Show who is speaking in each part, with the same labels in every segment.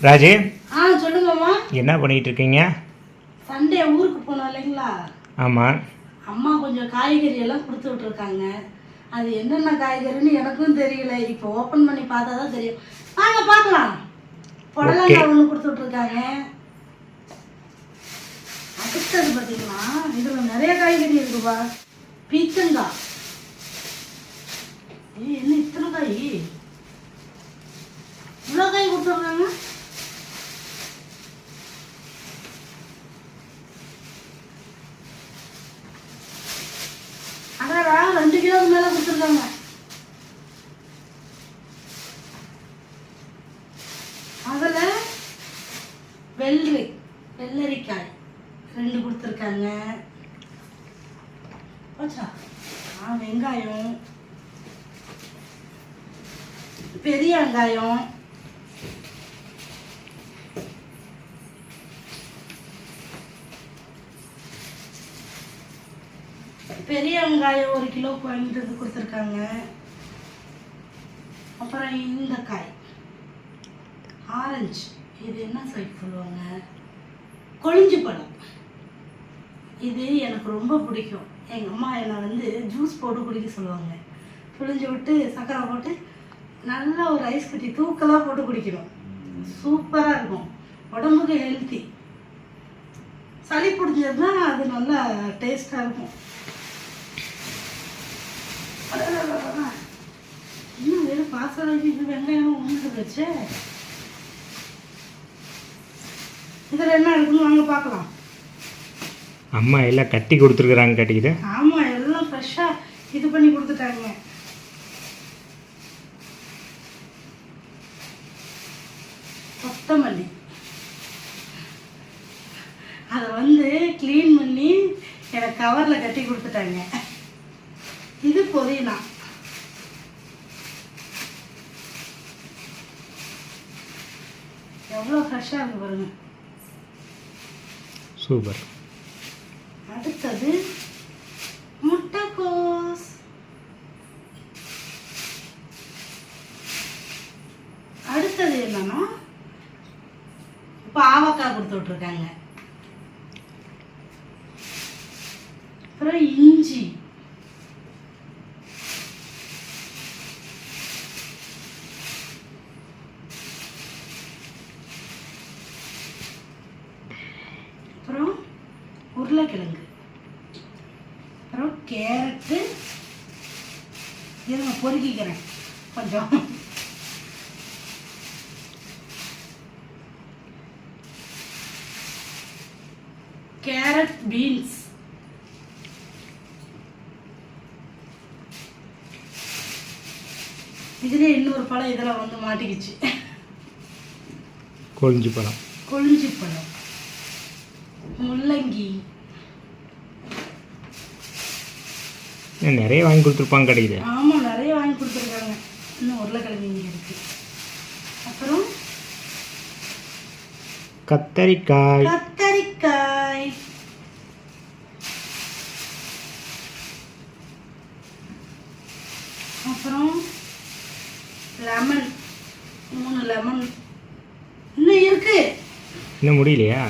Speaker 1: ராஜு
Speaker 2: ஆ சொல்லுங்கம்மா
Speaker 1: என்ன பண்ணிட்டு இருக்கீங்க
Speaker 2: சண்டே ஊருக்கு போனோம் இல்லைங்களா?
Speaker 1: ஆமாம்
Speaker 2: அம்மா கொஞ்சம் காய்கறி எல்லாம் கொடுத்து விட்ருக்காங்க அது என்னென்ன காய்கறின்னு எனக்கும் தெரியல. இப்போ ஓப்பன் பண்ணி பார்த்தா தான் தெரியும். வாங்க பார்க்கலாம். புடலங்காய் ஒன்று கொடுத்து விட்ருக்காங்க அடுத்தது பார்த்தீங்கன்னா இதில் நிறைய காய்கறி இருக்குப்பா. பீச்சங்காய் ஏய், என்ன இத்தனை காய்? இவ்வளோ காய் கொடுத்துருக்காங்க ரெண்டு கிலோக்கு மேலே கொடுத்துருக்காங்க. அதில் வெள்ளரி வெள்ளரிக்காய் ரெண்டு கொடுத்துருக்காங்க. போச்சா? வெங்காயம் பெரிய வெங்காயம். பெரிய வெங்காயம் ஒரு கிலோ வாங்கிட்டு வந்து கொடுத்துருக்காங்க. அப்புறம் இந்த காய். ஆரஞ்சு. இது என்ன சைட் சொல்லுவாங்க? கொழிஞ்சு பழம். இது எனக்கு ரொம்ப பிடிக்கும். எங்கள் அம்மா என்னை வந்து ஜூஸ் போட்டு குடிக்க சொல்லுவாங்க. புழிஞ்சு விட்டு சர்க்கரை போட்டு நல்லா ஒரு ஐஸ் கட்டி தூக்கலாக போட்டு குடிக்கணும். சூப்பராக இருக்கும். உடம்புக்கு ஹெல்த்தி சளி பிடிச்சதுன்னா அது நல்லா டேஸ்ட்டாக இருக்கும். இன்னும் வெறும் பாசம் இது வெங்காயம் ஒன்று வச்சு இதில் என்ன இருக்குன்னு வாங்க பார்க்கலாம்
Speaker 1: அம்மா எல்லாம் கட்டி கொடுத்துருக்குறாங்க கட்டிக்கிது
Speaker 2: ஆமாம் எல்லாம் ஃப்ரெஷ்ஷாக இது பண்ணி கொடுத்துட்டாங்க கொத்தமல்லி. அதை வந்து க்ளீன் பண்ணி எனக்கு கவரில் கட்டி கொடுத்துட்டாங்க. புதினா எவ்வளோ ஃப்ரெஷ்ஷாக இருக்கு பாருங்க.
Speaker 1: சூப்பர்
Speaker 2: அடுத்தது முட்டைக்கோஸ். அடுத்தது என்னன்னா பாவக்காய் கொடுத்து விட்ருக்காங்க அப்புறம் இஞ்சி அப்புறம் உருளைக்கிழங்கு அப்புறம் கேரட்டு. இதை நான் பொறுக்கிக்கிறேன் கொஞ்சம். Carrot beans. இதுலேயே இன்னொரு பழம் இதில் வந்து மாட்டிக்கிச்சு.
Speaker 1: கொழிஞ்சு பழம்.
Speaker 2: கொழிஞ்சி பழம். முள்ளங்கி.
Speaker 1: இன்னும் நிறைய வாங்கி கொடுத்துருப்பாங்க கிடைக்குது
Speaker 2: ஆமாம் நிறைய வாங்கி கொடுத்துருக்காங்க. இன்னும் உருளைக்கிழங்கு இங்கே அப்புறம்?
Speaker 1: கத்தரிக்காய்.
Speaker 2: கத்தரிக்காய். அப்புறம் லெமன். மூணு லெமன். இன்னும் இருக்கு.
Speaker 1: இன்னும் முடியலையா?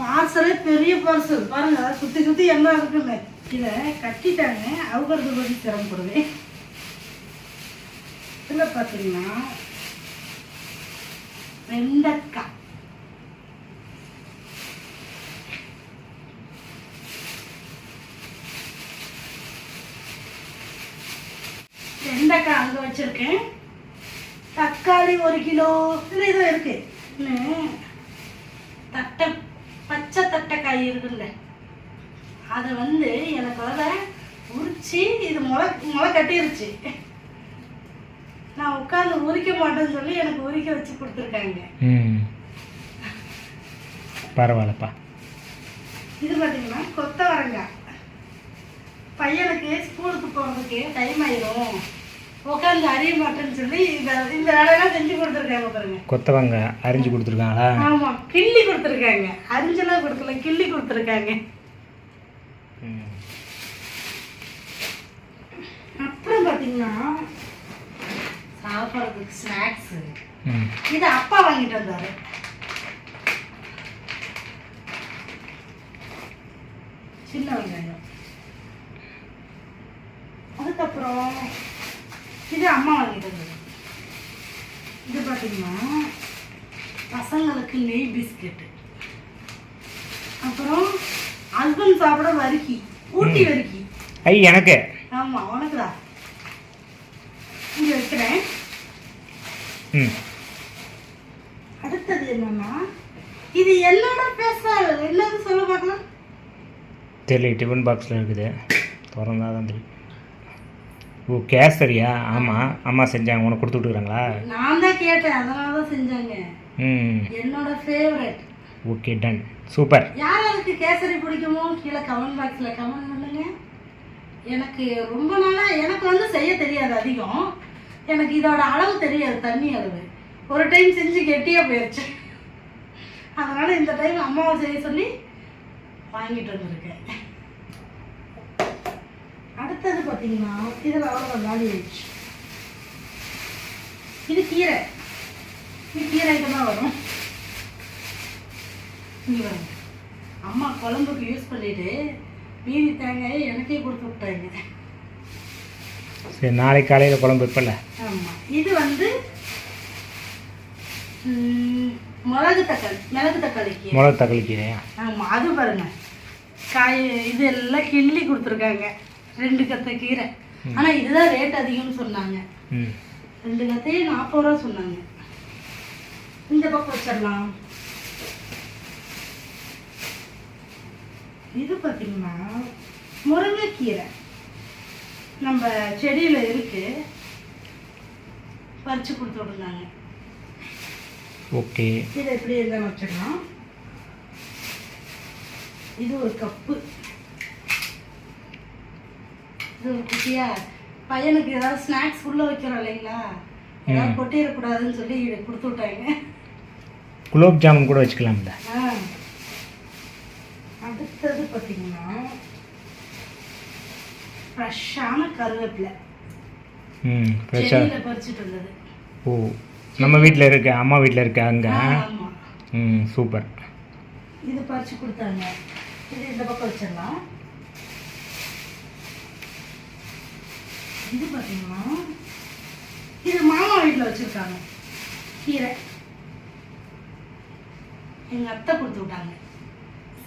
Speaker 2: பார்சலே பெரிய பார்சல். பாருங்க சுத்தி சுத்தி என்ன இருக்குன்னு இதை கட்டிட்டாங்க. அவுகிறது பற்றி சிரமப்படுவேன். இதில் பார்த்தீங்கன்னா வெண்டைக்காய். வெண்டைக்காய் அங்கே வச்சுருக்கேன். தக்காளி ஒரு கிலோ. இதில் இதுவும் இருக்கு. தட்டை பச்சை தட்டைக்காய் இருக்குல்ல. அதை வந்து எனக்கு வர உரிச்சு இது முளை முளை கட்டிருச்சு. நான் உட்காந்து உரிக்க மாட்டேன்னு சொல்லி எனக்கு உரிக்க வச்சு கொடுத்துருக்காங்க.
Speaker 1: பரவாயில்லப்பா.
Speaker 2: இது பார்த்தீங்கன்னா கொத்தவரங்காய். பையனுக்கு ஸ்கூலுக்கு போகிறதுக்கு டைம் ஆயிடும் உட்காந்து அறிய மாட்டேன்னு சொல்லி இந்த இந்த வேலையெல்லாம் செஞ்சு கொடுத்துருக்காங்க பாருங்க.
Speaker 1: கொத்தவங்க அரிஞ்சு கொடுத்துருக்காங்களா?
Speaker 2: ஆமா கிள்ளி கொடுத்துருக்காங்க. அரிஞ்செல்லாம் கொடுக்கல கிள்ளி கொடுத்துருக்காங்க. அப்புறம் பார்த்தீங்கன்னா சாப்பிட்றதுக்கு ஸ்நாக்ஸு இது அப்பா வாங்கிட்டு வந்தாரு. சின்ன வெங்காயம். அதுக்கப்புறம் இது அம்மா வாங்கிட்டு வந்தது இது பார்த்தீங்கன்னா பசங்களுக்கு நெய் பிஸ்கெட்டு. அப்புறம் ஹஸ்பண்ட் சாப்பிட வரிக்கி ஊட்டி வரிக்கி
Speaker 1: ஐ எனக்கு.
Speaker 2: ஆமாம் உனக்குதா இங்கே வைக்கிறேன்.
Speaker 1: ம்.
Speaker 2: அடுத்தது என்னன்னா இது என்னோட பேச என்னது சொல்ல பார்க்கலாம்?
Speaker 1: தெரியல டிஃபன் பாக்ஸில் இருக்குது. திறந்தா தான் தெரியும். ஓ கேசரியா? ஆமாம் அம்மா செஞ்சாங்க. உனக்கு கொடுத்து விட்டுக்குறாங்களா
Speaker 2: நான் தான் கேட்டேன். அதனால தான் செஞ்சாங்க.
Speaker 1: ம்.
Speaker 2: என்னோட ஃபேவரட்
Speaker 1: ஓகே டன் சூப்பர்
Speaker 2: யார் யாருக்கு கேசரி பிடிக்குமோ கீழே கமெண்ட் பாக்ஸில் கமெண்ட் பண்ணுங்க. எனக்கு ரொம்ப நாளாக எனக்கு வந்து செய்ய தெரியாது அதிகம். எனக்கு இதோட அளவு தெரியாது தண்ணி அளவு. ஒரு டைம் செஞ்சு கெட்டியாக போயிடுச்சு அதனால் இந்த டைம் அம்மாவை செய்ய சொல்லி வாங்கிட்டு வந்திருக்கேன். அடுத்தது பார்த்தீங்கன்னா இதில் அவ்வளோ காலி ஆயிடுச்சு. இது கீரை. இது கீரை ஐட்டம் தான் வரும். அம்மா குழம்புக்கு யூஸ் பண்ணிட்டு மீதி தேங்காயை எனக்கே கொடுத்து விட்டாங்க.
Speaker 1: சரி நாளைக்கு காலையில் குழம்பு வைப்பல
Speaker 2: ஆமாம் இது வந்து மிளகு தக்காளி மிளகு தக்காளிக்கு
Speaker 1: மிளகு தக்காளி கீரையா?
Speaker 2: ஆமாம் அது பாருங்க. காய் இது எல்லாம் கிள்ளி கொடுத்துருக்காங்க. ரெண்டு கத்தை கீரை. ஆனால் இதுதான் ரேட் அதிகம்னு சொன்னாங்க. ரெண்டு கத்தையே நாற்பது ரூபா சொன்னாங்க. இந்த பக்கம் வச்சிடலாம். இது பார்த்தீங்கன்னா முருங்கைக்கீரை. நம்ம செடியில் இருக்கு. பறிச்சு கொடுத்து விட்டுருந்தாங்க.
Speaker 1: ஓகே.
Speaker 2: இதை எப்படி இருந்தாலும் வச்சிடலாம். இது ஒரு கப்பு. இது ஒரு குட்டியா. பையனுக்கு ஏதாவது ஸ்நாக்ஸ் உள்ள வைக்கிறோம் இல்லைங்களா? ஏதாவது கொட்டிடக்கூடாதுன்னு சொல்லி இதை கொடுத்து விட்டாங்க.
Speaker 1: குலோப் ஜாமுன் கூட வச்சுக்கலாம்ல.
Speaker 2: ஆ. அடுத்தது பார்த்தீங்கன்னா ஃப்ரெஷ்ஷான கருவேப்பிலை.
Speaker 1: ம் ஃப்ரெஷ்ஷாக
Speaker 2: பறிச்சுட்டு வந்தது.
Speaker 1: ஓ நம்ம வீட்டில் இருக்க அம்மா வீட்டில் இருக்க அங்கே? ம் சூப்பர்.
Speaker 2: இது பறிச்சு கொடுத்தாங்க. இது இந்த பக்கம் வச்சிடலாம். இது பார்த்தீங்கன்னா இது மாமா வீட்டில் வச்சிருக்காங்க. கீரை. எங்க அத்தை கொடுத்து விட்டாங்க.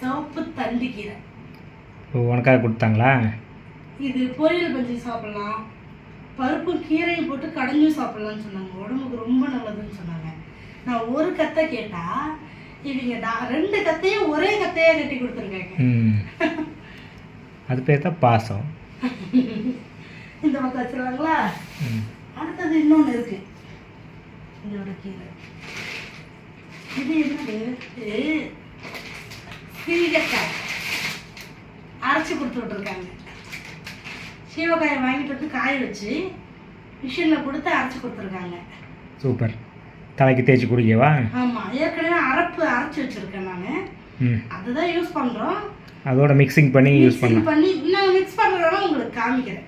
Speaker 2: சிவப்பு தண்டு கீரை
Speaker 1: உனக்காக கொடுத்தாங்களா?
Speaker 2: இது பொரியல் பஞ்சு சாப்பிடலாம். பருப்பு கீரையும் போட்டு கடைஞ்சும் சாப்பிடலாம்னு சொன்னாங்க. உடம்புக்கு ரொம்ப நல்லதுன்னு சொன்னாங்க. நான் ஒரு கத்தை கேட்டா இவங்க டா- ரெண்டு கத்தையும் ஒரே கத்தையா கட்டி கொடுத்துருக்காங்க.
Speaker 1: அது பேர் தான் பாசம்.
Speaker 2: இந்த பக்கம் வச்சிருவாங்களா? அடுத்தது இன்னொன்று இருக்கு. இதோட கீரை. இது என்னது? சீகக்காய் அரைச்சி கொடுத்து விட்ருக்காங்க சீவக்காயை வாங்கிட்டு வந்து காய வச்சு மிஷினில் கொடுத்து அரைச்சி கொடுத்துருக்காங்க.
Speaker 1: சூப்பர். தலைக்கு தேய்ச்சி குடிக்கவா?
Speaker 2: ஆமாம் ஏற்கனவே அரைப்பு அரைச்சி வச்சுருக்கேன் நான்.
Speaker 1: ம்.
Speaker 2: அதுதான் யூஸ் பண்ணுறோம்
Speaker 1: அதோட மிக்சிங் பண்ணி யூஸ் பண்ணலாம்.
Speaker 2: பண்ணி நான் மிக்ஸ் பண்ணுறதுனா உங்களுக்கு காமிக்கிறேன்.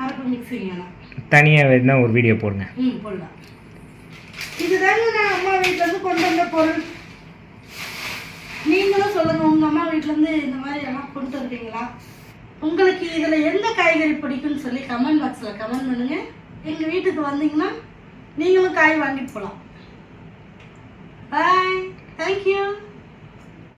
Speaker 2: அரைப்பு மிக்சிங் வேணாம்
Speaker 1: தனியாக வேணா ஒரு வீடியோ போடுங்க.
Speaker 2: ம் போடலாம். இதுதாங்க நான் அம்மா வீட்டிலேருந்து கொண்டு வந்த பொருள். வீட்டிலேருந்து இந்த மாதிரி எல்லாம் கொண்டு வருவீங்களா உங்களுக்கு இதில் எந்த காய்கறி பிடிக்கும்னு சொல்லி கமெண்ட் பாக்ஸில் கமெண்ட் பண்ணுங்கள் எங்கள் வீட்டுக்கு வந்தீங்கன்னா நீங்களும் காய் வாங்கிட்டு போகலாம் பாய் தேங்க்யூ